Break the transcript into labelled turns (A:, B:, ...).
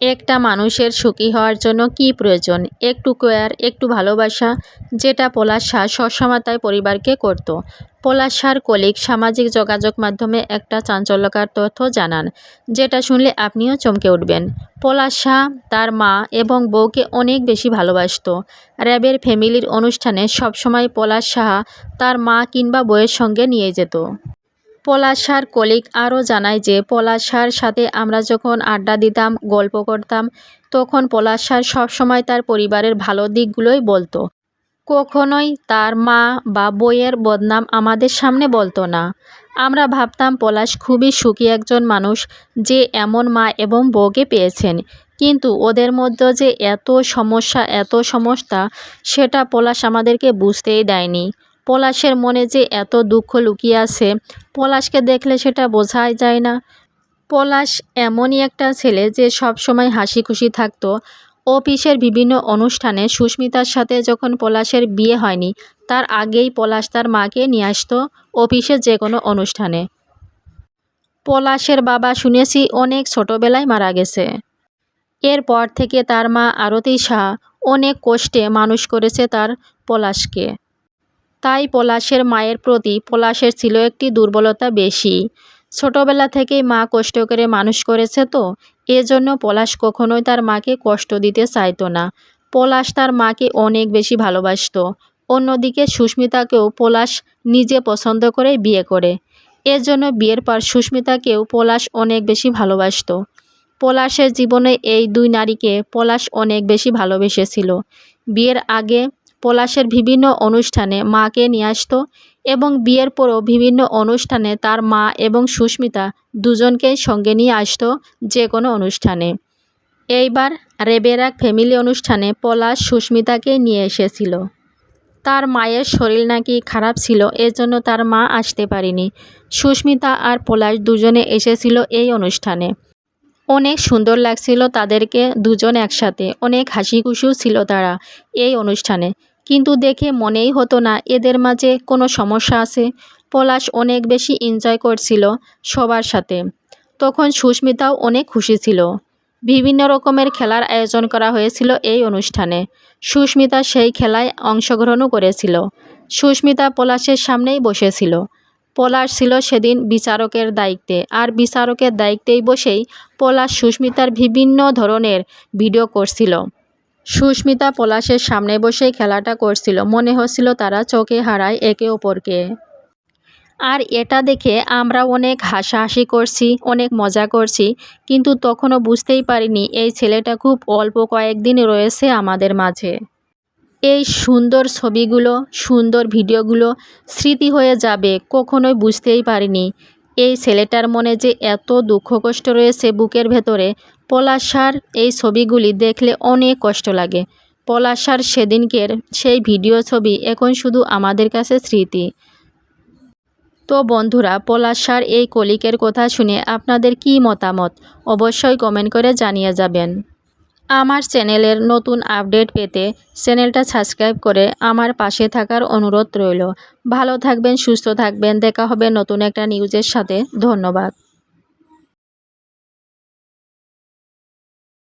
A: একটা মানুষের সুখী হওয়ার জন্য কী প্রয়োজন? একটু কেয়ার একটু ভালোবাসা, যেটা পলাশ শাহ সবসময় পরিবারকে করত। পলাশ শাহর কলিগ সামাজিক যোগাযোগ মাধ্যমে একটা চাঞ্চল্যকার তথ্য জানান, যেটা শুনলে আপনিও চমকে উঠবেন। পলাশ শাহ তার মা এবং বউকে অনেক বেশি ভালোবাসত। র্যাবের ফ্যামিলির অনুষ্ঠানে সবসময় পলাশ সাহা তার মা কিংবা বউয়ের সঙ্গে নিয়ে যেত। পলাশ শাহর কলিগ আরও জানায় যে পলাশ শাহর সাথে আমরা যখন আড্ডা দিতাম, গল্প করতাম, তখন পলাশ শাহ সবসময় তার পরিবারের ভালো দিকগুলোই বলতো। কখনোই তার মা বা বইয়ের বদনাম আমাদের সামনে বলতো না। আমরা ভাবতাম, পলাশ খুবই সুখী একজন মানুষ যে এমন মা এবং বউকে পেয়েছেন। কিন্তু ওদের মধ্যে যে এত সমস্যা এত সমস্যা, সেটা পলাশ আমাদেরকে বুঝতেই দেয়নি। পলাশের মনে যে এত দুঃখ লুকিয়ে আছে, পলাশকে দেখলে সেটা বোঝাই যায় না। পলাশ এমনই একটা ছেলে যে সব সময় হাসি খুশি থাকতো। অফিসের বিভিন্ন অনুষ্ঠানে সুস্মিতার সাথে যখন পলাশের বিয়ে হয়নি, তার আগেই পলাশ তার মাকে নিয়ে আসতো অফিসের যে কোনো অনুষ্ঠানে। পলাশের বাবা শুনেছি অনেক ছোটোবেলায় মারা গেছে। এরপর থেকে তার মা আরতি শাহ অনেক কষ্টে মানুষ করেছে তার পলাশকে। তাই পলাশের মায়ের প্রতি পলাশের ছিল একটি দুর্বলতা বেশি। ছোটবেলা থেকেই মা কষ্ট করে মানুষ করেছে তো, এজন্য পলাশ কখনোই তার মাকে কষ্ট দিতে চাইতো না। পলাশ তার মাকে অনেক বেশি ভালোবাসত। অন্যদিকে সুস্মিতাকেও পলাশ নিজে পছন্দ করে বিয়ে করে। এর জন্য বিয়ের পর সুস্মিতাকেও পলাশ অনেক বেশি ভালোবাসত। পলাশের জীবনে এই দুই নারীকে পলাশ অনেক বেশি ভালোবেসেছিল। বিয়ের আগে পলাশের বিভিন্ন অনুষ্ঠানে মাকে নিয়ে আসতো এবং বিয়ের পরও বিভিন্ন অনুষ্ঠানে তার মা এবং সুস্মিতা দুজনকেই সঙ্গে নিয়ে আসতো যে কোনো অনুষ্ঠানে। এইবার রেবের এক ফ্যামিলি অনুষ্ঠানে পলাশ সুস্মিতাকে নিয়ে এসেছিল। তার মায়ের শরীর নাকি খারাপ ছিল, এজন্য তার মা আসতে পারেনি। সুস্মিতা আর পলাশ দুজনে এসেছিল এই অনুষ্ঠানে। অনেক সুন্দর লাগছিল তাদেরকে দুজন একসাথে, অনেক হাসি খুশিও ছিল তারা এই অনুষ্ঠানে। কিন্তু দেখে মনেই হতো না এদের মাঝে কোনো সমস্যা আছে। পলাশ অনেক বেশি এনজয় করছিল সবার সাথে। তখন সুস্মিতাও অনেক খুশি ছিল। বিভিন্ন রকমের খেলার আয়োজন করা হয়েছিল এই অনুষ্ঠানে। সুস্মিতা সেই খেলায় অংশগ্রহণও করেছিল। সুস্মিতা পলাশের সামনেই বসেছিল। পলাশ ছিল সেদিন বিচারকের দায়িত্বে আর বিচারকের দায়িত্বেই বসেই পলাশ সুস্মিতার বিভিন্ন ধরনের ভিডিও করছিল। সুস্মিতা পলাশের সামনে বসেই খেলাটা করছিল। মনে হচ্ছিল তারা চোখে হারায় একে অপরকে। আর এটা দেখে আমরা অনেক হাসাহাসি করছি, অনেক মজা করছি, কিন্তু তখনও বুঝতেই পারিনি এই ছেলেটা খুব অল্প কয়েকদিন রয়েছে আমাদের মাঝে। এই সুন্দর ছবিগুলো, সুন্দর ভিডিওগুলো স্মৃতি হয়ে যাবে, কখনোই বুঝতেই পারিনি। এই ছেলেটার মনে যে এত দুঃখ কষ্ট রয়েছে বুকের ভেতরে, পলাশার এই ছবিগুলি দেখলে অনেক কষ্ট লাগে। পলাশার সেদিনকের সেই ভিডিও ছবি এখন শুধু আমাদের কাছে স্মৃতি। তো বন্ধুরা, পলাশার এই কলিকের কথা শুনে আপনাদের কি মতামত? অবশ্যই কমেন্ট করে জানিয়ে যাবেন। আমার চ্যানেলের নতুন আপডেট পেতে চ্যানেলটা সাবস্ক্রাইব করে আমার পাশে থাকার অনুরোধ রইল। ভালো থাকবেন, সুস্থ থাকবেন। দেখা হবে নতুন একটা নিউজের সাথে। ধন্যবাদ।